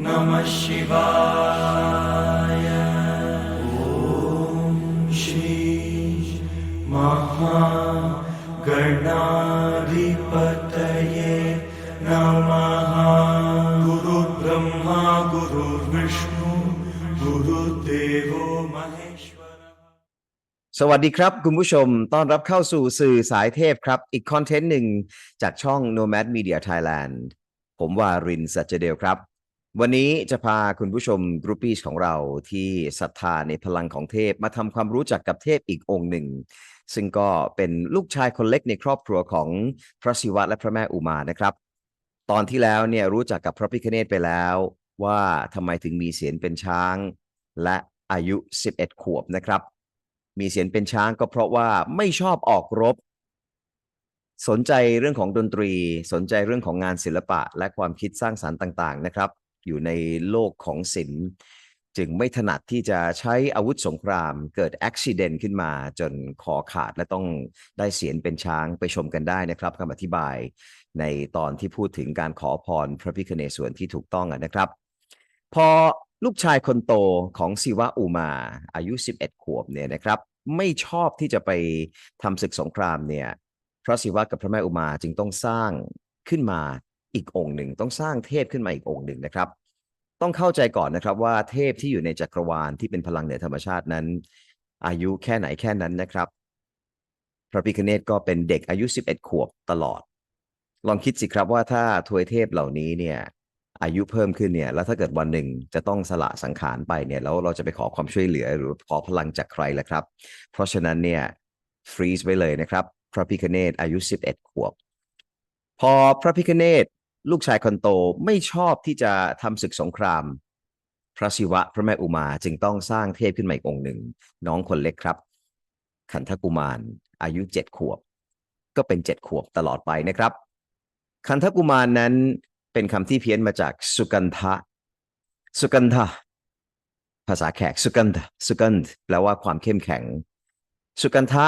नमः शिवाय। ॐ श्री महागणाधिपतये नमः। गुरुब्रह्मा गुरुर्विष्णु गुरुदेव สวัสดีครับคุณผู้ชม ต้อนรับเข้าสู่สื่อสายเทพครับ อีกคอนเทนต์หนึ่งจากช่อง Nomad Media Thailand ผมวารินสัจเดลครับ วันนี้จะพาคุณผู้ชมกรุ๊ปปี้ของเราที่ศรัทธาในพลังของเทพ มาทำความรู้จักกับเทพอีกองค์หนึ่ง ซึ่งก็เป็นลูกชายคนเล็กในครอบครัวของพระศิวะและพระแม่อุมานะครับ ตอนที่แล้วเนี่ยรู้จักกับพระพิคเนตไปแล้ว ว่าทำไมถึงมีเสียงเป็นช้าง และอายุ 11 ขวบนะครับ มีเสียงเป็นช้างก็เพราะว่าไม่ชอบออกรบ สนใจเรื่องของดนตรี สนใจเรื่องของงานศิลปะ และความคิดสร้างสรรค์ต่าง ๆ นะครับ อยู่ในโลกของศิลป์จึงไม่ถนัดที่จะใช้อาวุธสงครามเกิดอุบิเหตุขึ้นมาจนคอขาดและต้องได้เสียงเป็นช้างไปชมกันได้นะครับคำอธิบายในตอนที่พูดถึงการขอพรพระพิคเนศวรที่ถูกต้องนะครับ พอ ลูกชายคนโตของศิวะอุมาอายุ 11 ขวบเนี่ยนะครับ ไม่ชอบที่จะไปทำศึกสงครามเนี่ยพระศิวะกับพระแม่อุมาจึงต้องสร้างขึ้นมาอีกองค์หนึ่ง ต้องสร้างเทพขึ้นมาอีกองค์หนึ่งนะครับ ต้องเข้าใจก่อนนะครับว่าเทพที่อยู่ในจักรวาลที่เป็นพลังเหนือธรรมชาตินั้น อายุแค่ไหนแค่นั้นนะครับ พระพิคเนตก็เป็นเด็กอายุ 11 ขวบตลอด ลองคิดสิครับว่าถ้าทวยเทพเหล่านี้เนี่ย อายุเพิ่มขึ้นเนี่ยแล้วถ้าเกิดวันหนึ่งจะต้องสละสังขารไปเนี่ยแล้วเราจะไปขอความช่วยเหลือหรือขอพลังจากใครล่ะครับ เพราะฉะนั้นเนี่ยฟรีซไว้เลยนะครับ พระพิคเนตอายุ 11 ขวบ พอพระพิคเนตลูกชายคนโตไม่ชอบที่จะทำศึกสงคราม พระศิวะพระแม่อุมาจึงต้องสร้างเทพขึ้นมาอีกองค์หนึ่ง น้องคนเล็กครับ ขันธกุมารอายุ7ขวบ ก็เป็น7ขวบตลอดไปนะครับ ขันธกุมารนั้น เป็นคำที่เพี้ยนมาจากสุกันทะ สุกันทะภาษาแขกสุกันทะสุกันแปลว่าความเข้มแข็ง สุกันทะ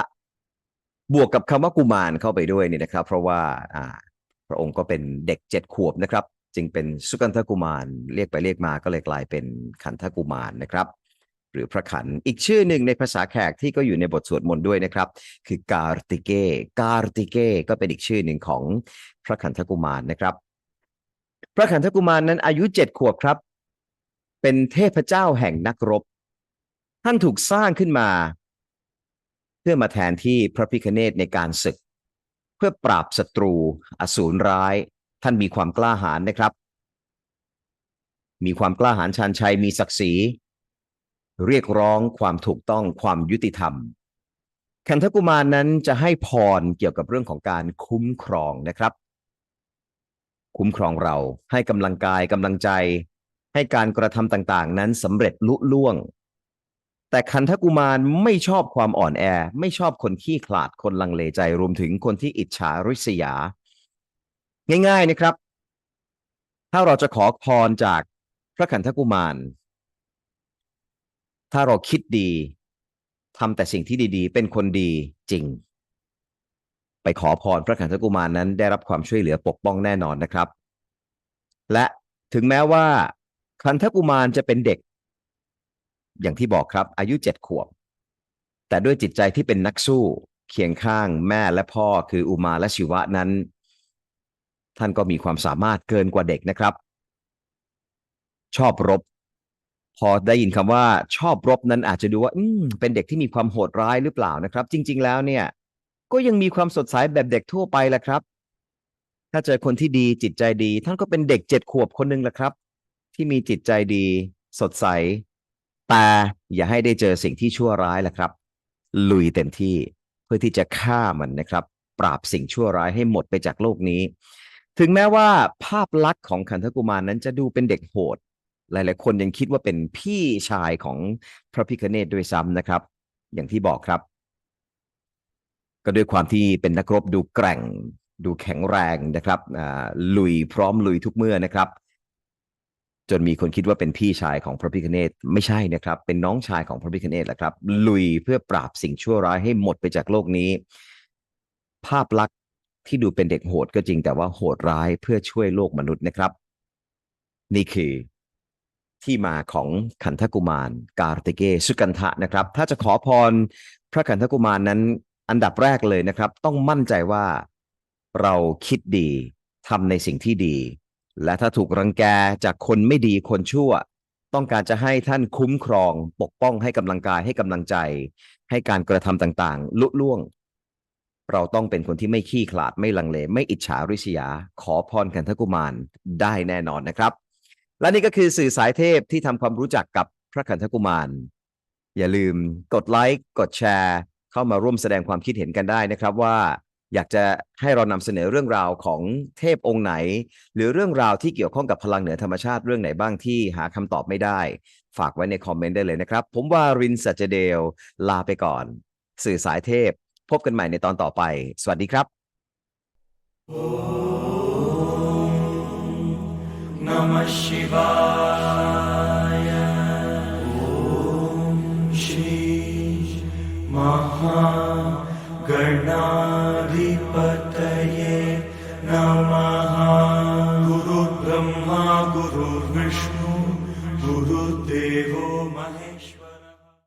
บวกกับคำว่ากุมารเข้าไปด้วยเนี่ยนะครับ เพราะว่าพระองค์ก็เป็นเด็กเจ็ดขวบนะครับ จึงเป็นสุกันทกุมารเรียกไปเรียกมาก็เลยกลายเป็นขันธกุมารนะครับ หรือพระขันอีกชื่อหนึ่งในภาษาแขกที่ก็อยู่ในบทสวดมนต์ด้วยนะครับ คือการติเกการติเกก็เป็นอีกชื่อหนึ่งของพระขันธกุมารนะครับ พระขันธกุมารนั้นอายุเจ็ดขวบครับ เป็นเทพเจ้าแห่งนักรบ ท่านถูกสร้างขึ้นมา เพื่อมาแทนที่พระพิคเนตในการศึก เพื่อปราบศัตรู อสูรร้าย ท่านมีความกล้าหาญนะครับ มีความกล้าหาญชาญชัยมีศักดิ์ศรี เรียกร้องความถูกต้องความยุติธรรมคันธกุมารนั้นจะให้พรเกี่ยวกับเรื่องของการคุ้มครองนะครับ คุ้มครองเราให้กำลังกายกำลังใจ ให้การกระทำต่างๆ นั้นสำเร็จลุล่วง แต่คันธกุมารไม่ชอบความอ่อนแอ ไม่ชอบคนขี้ขลาดคนลังเลใจรวมถึงคนที่อิจฉาริษยา ง่ายๆนะครับ ถ้าเราจะขอพรจากพระขันธกุมาร ถ้าเราคิดดีทำแต่สิ่งที่ดีๆ เป็นคนดีจริง ไปขอพรพระขันธกุมารนั้นได้รับความช่วยเหลือปกป้องแน่นอนนะครับ และถึงแม้ว่าขันธกุมารจะเป็นเด็ก อย่างที่บอกครับ อายุเจ็ดขวบ แต่ด้วยจิตใจที่เป็นนักสู้เคียงข้างแม่และพ่อคืออุมาและชิวะนั้น ท่านก็มีความสามารถเกินกว่าเด็กนะครับ ชอบรบ พอได้ยินคำว่าชอบรบนั้นอาจจะดูว่า อืมเป็นเด็กที่มีความโหดร้ายหรือเปล่านะครับ จริง ๆ แล้วเนี่ย ก็ยังมีความสดใสแบบเด็กทั่วไปแหละครับ ถ้าเจอคนที่ดีจิตใจดี ท่านก็เป็นเด็กเจ็ดขวบคนหนึ่งแหละครับ ที่มีจิตใจดี สดใส แต่อย่าให้ได้เจอสิ่งที่ชั่วร้ายแหละครับ ลุยเต็มที่เพื่อที่จะฆ่ามันนะครับ ปราบสิ่งชั่วร้ายให้หมดไปจากโลกนี้ ถึงแม้ว่าภาพลักษณ์ของขันธกุมารนั้นจะดูเป็นเด็กโหด หลาย ๆ คนยังคิดว่าเป็นพี่ชายของพระพิคเนตด้วยซ้ำนะครับ อย่างที่บอกครับ ก็ด้วยความที่เป็นนักรบดูแกร่ง ดูแข็งแรงนะครับลุยพร้อมลุยทุกเมื่อนะครับ จนมีคนคิดว่าเป็นพี่ชายของพระพิคเนตไม่ใช่นะครับ เป็นน้องชายของพระพิคเนตแหละครับ ลุยเพื่อปราบสิ่งชั่วร้ายให้หมดไปจากโลกนี้ ภาพลักษณ์ที่ดูเป็นเด็กโหดก็จริงแต่ว่าโหดร้ายเพื่อช่วยโลกมนุษย์นะครับ นี่คือที่มาของขันธกุมาร กาติเกสุกันทะนะครับ ถ้าจะขอพรพระขันธกุมารนั้น อันดับแรกเลยนะครับ ต้องมั่นใจว่าเราคิดดีทำในสิ่งที่ดี และถ้าถูกรังแกจากคนไม่ดีคนชั่ว ต้องการจะให้ท่านคุ้มครองปกป้องให้กำลังกายให้กำลังใจ ให้การกระทำต่างๆ ลุล่วง เราต้องเป็นคนที่ไม่ขี้ขลาดไม่ลังเล ไม่อิจฉาริษยา ขอพรขันธกุมารได้แน่นอนนะครับ และนี่ก็คือสื่อสายเทพที่ทำความรู้จักกับพระขันธกุมาร อย่าลืมกดไลค์กดแชร์ เข้ามาร่วมแสดงความคิดเห็นกันได้นะครับว่าอยากจะให้เรานำเสนอเรื่องราวของเทพองค์ไหน หรือเรื่องราวที่เกี่ยวข้องกับพลังเหนือธรรมชาติเรื่องไหนบ้างที่หาคำตอบไม่ได้ ฝากไว้ในคอมเมนต์ได้เลยนะครับ ผมว่ารินสัจเดล ลาไปก่อน สื่อสายเทพ พบกันใหม่ในตอนต่อไป สวัสดีครับ Namah Shivaya. कर्णाधिपति